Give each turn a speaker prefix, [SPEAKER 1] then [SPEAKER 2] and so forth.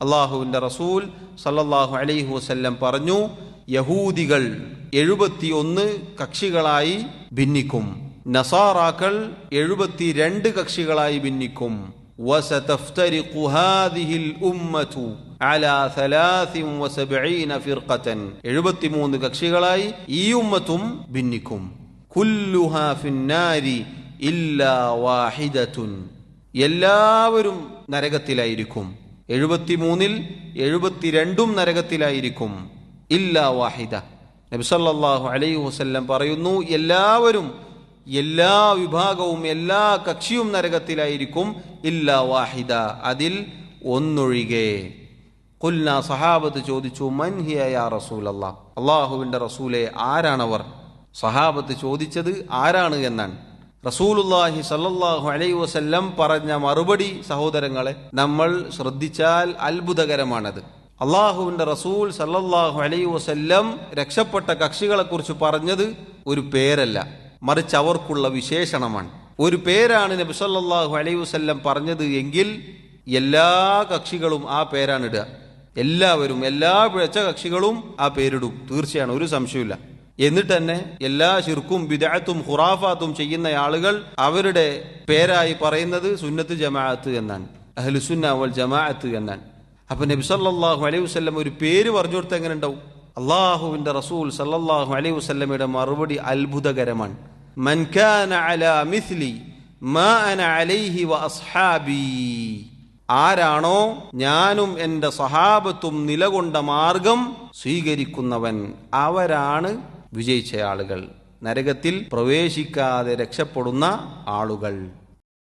[SPEAKER 1] അള്ളാഹുവിന്റെ റസൂൽ സല്ലല്ലാഹു അലൈഹി വസല്ലം പറഞ്ഞു യഹൂദികൾ എഴുപത്തിയൊന്ന് കക്ഷികളായി ഭിന്നിക്കും നസാറാക്കൾ എഴുപത്തിരണ്ട് കക്ഷികളായി ഭിന്നിക്കും وستفترق هذه الأمة على ثلاث وسبعين فرقة എഴുപത്തിമൂന്ന് കക്ഷികളായി ഈ ഉമ്മത്തും ഭിന്നിക്കും കുല്ലുഹാ ഫിന്നാരി ഇല്ലാ വാഹിദത്തുൻ എല്ലാവരും നരകത്തിലായിരിക്കും എഴുപത്തിമൂന്നിൽ എഴുപത്തിരണ്ടും നരകത്തിലായിരിക്കും. ഇല്ലാ വാഹിദ. നബിസല്ലാഹു അലൈഹി വസല്ലം പറയുന്നു എല്ലാവരും എല്ലാ വിഭാഗവും എല്ലാ കക്ഷിയും നരകത്തിലായിരിക്കും. ഇല്ലാ വാഹിദ. അതിൽ ഒന്നൊഴികെ. കൊല്ല സഹാബത്ത് ചോദിച്ചു യാ റസൂലല്ലാ? അള്ളാഹുവിന്റെ റസൂലെ ആരാണവർ? സഹാബത്ത് ചോദിച്ചത് ആരാണ് എന്നാണ്. റസൂലുല്ലാഹി സല്ലാഹു അലൈ വസല്ലം പറഞ്ഞ മറുപടി സഹോദരങ്ങളെ നമ്മൾ ശ്രദ്ധിച്ചാൽ അത്ഭുതകരമാണത്. അള്ളാഹുവിന്റെ റസൂൽ സല്ലല്ലാഹു അലൈ വസല്ലം രക്ഷപ്പെട്ട കക്ഷികളെ കുറിച്ച് പറഞ്ഞത് ഒരു പേരല്ല മറിച്ച് അവർക്കുള്ള വിശേഷണമാണ്. ഒരു പേരാണ് നബി സല്ലല്ലാഹു അലൈ വസല്ലം പറഞ്ഞത് എങ്കിൽ എല്ലാ കക്ഷികളും ആ പേരാണ് ഇടുക. എല്ലാവരും എല്ലാ പിഴച്ച കക്ഷികളും ആ പേരിടും. തീർച്ചയാണ് ഒരു സംശയമില്ല എന്നിട്ട് തന്നെ എല്ലാ ശിർക്കും ബിദഅത്തും ഖുറാഫാത്തും ചെയ്യുന്ന ആളുകൾ അവരുടെ പേരായി പറയുന്നത് സുന്നത്ത് ജമാഅത്ത് എന്നാണ്. അഹ്ലുസുന്ന വൽ ജമാഅത്ത് എന്നാണ്. അപ്പൊ നബി സല്ലാഹു അലൈഹി വസ്ലം ഒരു പേര് പറഞ്ഞു കൊടുത്ത എങ്ങനെ ഉണ്ടാവും? അള്ളാഹുവിന്റെ റസൂൽ സല്ലാഹു അലൈഹി വസല്ലമയുടെ മറുപടി അത്ഭുതകരമാണ്. അലൈഹി വ അസ്ഹാബി. ആരാണോ ഞാനും എന്റെ സഹാബത്തും നിലകൊണ്ട മാർഗം സ്വീകരിക്കുന്നവൻ അവരാണ് വിജയിച്ച ആളുകൾ. നരകത്തിൽ പ്രവേശിക്കാതെ രക്ഷപ്പെടുന്ന ആളുകൾ.